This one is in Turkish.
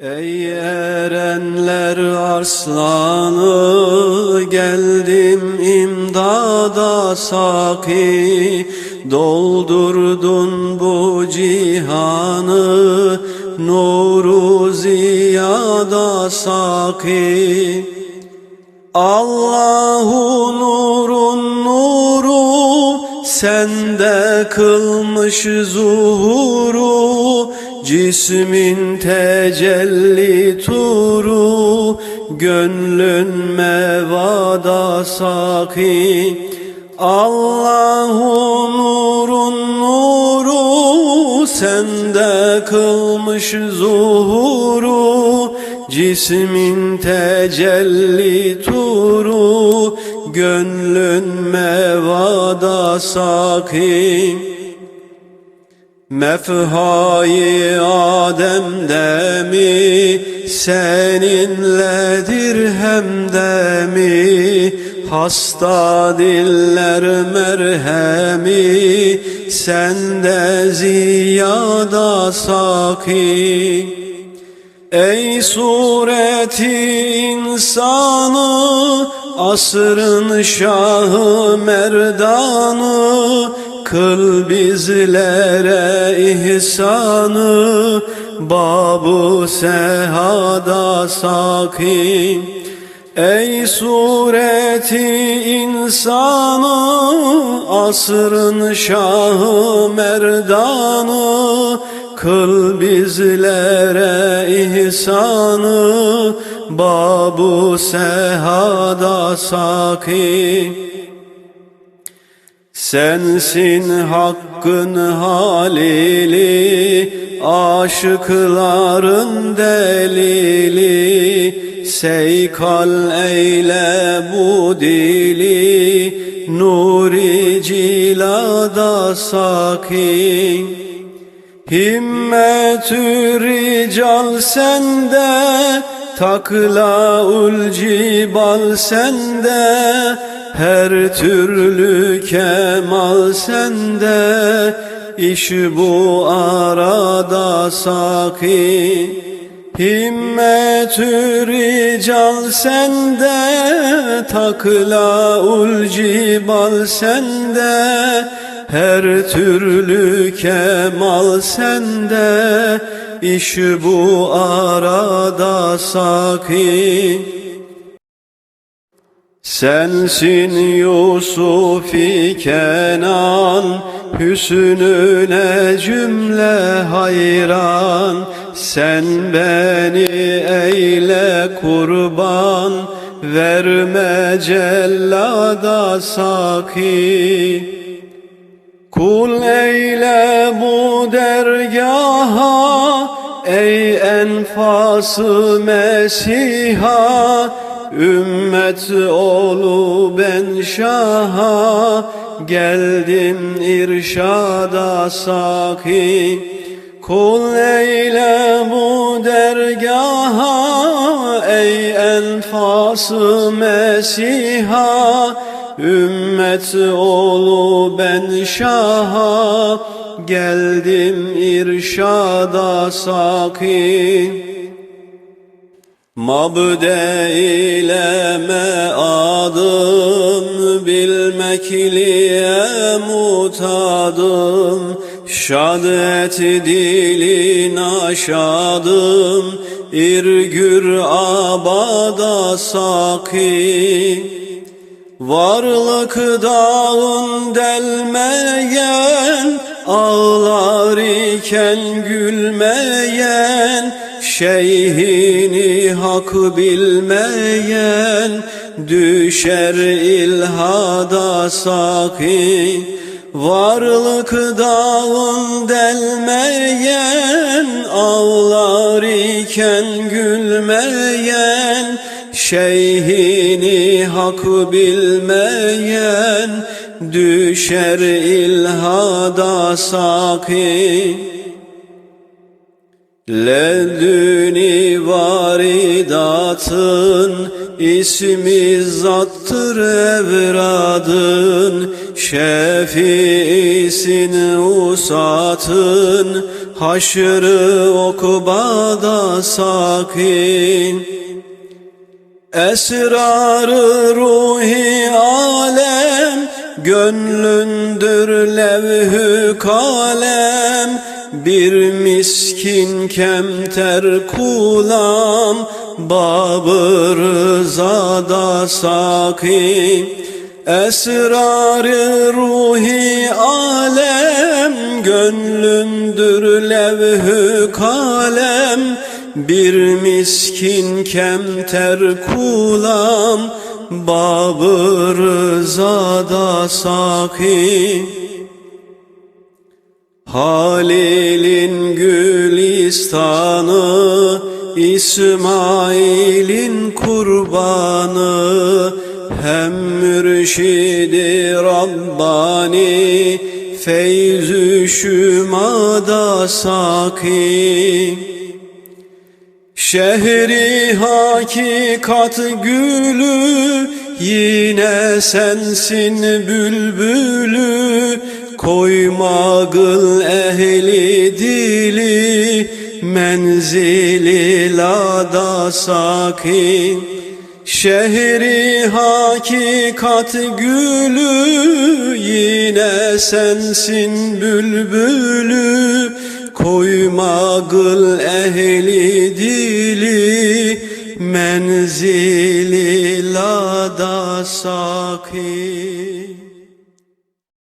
Ey erenler arslanı geldim imdada saki. Doldurdun bu cihanı nuru ziyada saki. Allahu nurun nuru sende kılmış zuhuru Cismin tecelli turu gönlün mevada saki. Allahu nurun nuru sende kılmış zuhuru. Cismin tecelli turu Gönlün mevada saki Mefhayı Adem'de mi Seninledir hem de mi Hasta diller merhemi Sende ziyada saki. Ey sureti insanı Asrın şahı merdanı Kıl bizlere ihsanı Babu sehada saki Ey sureti insanı Asrın şahı merdanı Kıl bizlere ihsanı Babu sehada saki Sensin hakkın halili Aşıkların delili. Seykal eyle bu dili Nuri cilada sakin. Himmetü rical sende Taklaul cibal sende Her türlü kemal sende İş bu arada sakin Himmetü rical sende Taklaul cibal sende. Her türlü kemal sende İş bu arada sakin Sensin Yusufi Kenan Hüsnüne cümle hayran. Sen beni eyle kurban Verme cellada sakin Kul eyle bu dergaha Ey enfası Mesih'a Ümmet oğlu ben şaha Geldim irşada saki Kul eyle bu dergaha Ey enfası Mesih'a. Ümmet oğlu ben şaha Geldim irşada sakin Mabde ile meadım Bilmekliye mutadım. Şad et dilin aşadım İrgür abada sakin. Varlık dağın delmeyen Ağlar iken gülmeyen Şeyhini hak bilmeyen Düşer ilhada sakin Varlık dağın delmeyen Ağlar iken gülmeyen Şeyhini hak bilmeyen Düşer ilhada sakin Ledüni varidatın ismi zattır evradın. Şefiisin usatın Haşrı okubada sakin. Esrarı ruhi alem Gönlündür levhü kalem Bir miskin kemter kulam Babı rızada sakin Esrarı ruhi alem Gönlündür levhü kalem Bir miskin kemter kulam Babı rızada sakin Halil'in gülistanı İsmail'in kurbanı Hem mürşidi Rabbani Feyzü şümada sakin Şehri hakikat gülü Yine sensin bülbülü. Koyma gıl ehli dili Menzili lada sakin. Şehri hakikat gülü Yine sensin bülbülü. Koyma gıl ehli dili Menzili lada sakin